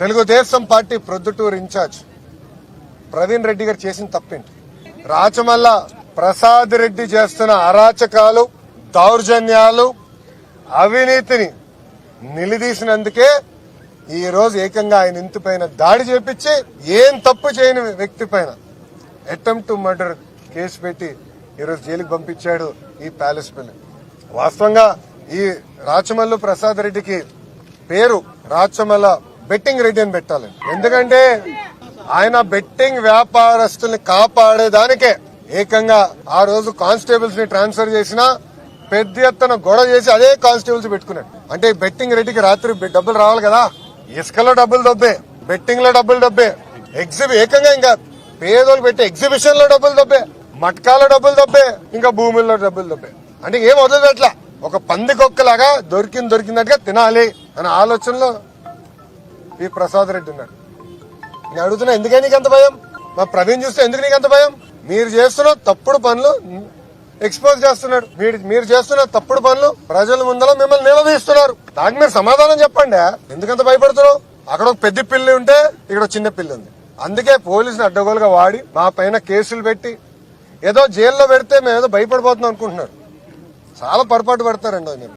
Telugu Desam party Proddatur incharge Praveen Reddy గారు చేసిన తప్పేంటి? రాచమల్ల ప్రసాద్ రెడ్డి చేస్తున్న అరాచకాలు దౌర్జన్యాలు అవినీతిని నిలదీసినందుకే ఈ రోజు ఏకంగా ఆయన ఇంటిపైన దాడి చేపించి ఏం తప్పు చేయని వ్యక్తి పైన అటెంప్ట్ టు మర్డర్ కేసు పెట్టి ఈరోజు జైలుకి పంపించాడు ఈ ప్యాలెస్ పిల్లి. వాస్తవంగా ఈ రాచమల్లు ప్రసాద్ రెడ్డికి పేరు రాచమల్ల బెట్టింగ్ రిటర్న్ పెట్టాలండి పెట్టాలి. ఎందుకంటే ఆయన బెట్టింగ్ వ్యాపారస్తుల్ని కాపాడేదానికే ఏకంగా ఆ రోజు కానిస్టేబుల్స్ని ట్రాన్స్ఫర్ చేసినా పెద్ద ఎత్తున గొడవ చేసి అదే కానిస్టేబుల్స్ పెట్టుకున్నాడు. అంటే బెట్టింగ్ రెడ్డికి రాత్రి డబ్బులు రావాలి కదా? ఇసుకలో డబ్బులు దొబ్బే బెట్టింగ్లో డబ్బులు దొబ్బే ఎగ్జిబి ఏకంగా ఇంకా పేదోళ్ళు పెట్టే ఎగ్జిబిషన్లో డబ్బులు దొబ్బే మట్కాల డబ్బులు దొబ్బే ఇంకా భూముల్లో డబ్బులు దొబ్బే. అంటే ఏం వదలట్లా? ఒక పందికొక్కలాగా దొరికింది దొరికినట్టుగా తినాలి అనే ఆలోచనలో ఈ ప్రసాద్ రెడ్డి ఉన్నారు. నేను అడుగుతున్నా ఎందుకే నీకు అంత భయం? మా ప్రవీణ్ చూస్తే ఎందుకు నీకు అంత భయం? మీరు చేస్తున్న తప్పుడు పనులు ఎక్స్పోజ్ చేస్తున్నాడు. మీరు మీరు చేస్తున్న తప్పుడు పనులు ప్రజల ముందర మిమ్మల్ని నిలదీస్తున్నారు. దానికి మీరు సమాధానం చెప్పండి. ఎందుకంత భయపడుతున్నావు? అక్కడ ఒక పెద్ద పిల్లి ఉంటే ఇక్కడ ఒక చిన్న పిల్లి ఉంది. అందుకే పోలీసుని అడ్డగోలుగా వాడి మా పైన కేసులు పెట్టి ఏదో జైల్లో పెడితే మేము ఏదో భయపడిపోతున్నాం అనుకుంటున్నారు. చాలా పొరపాటు పడతారండి మీరు.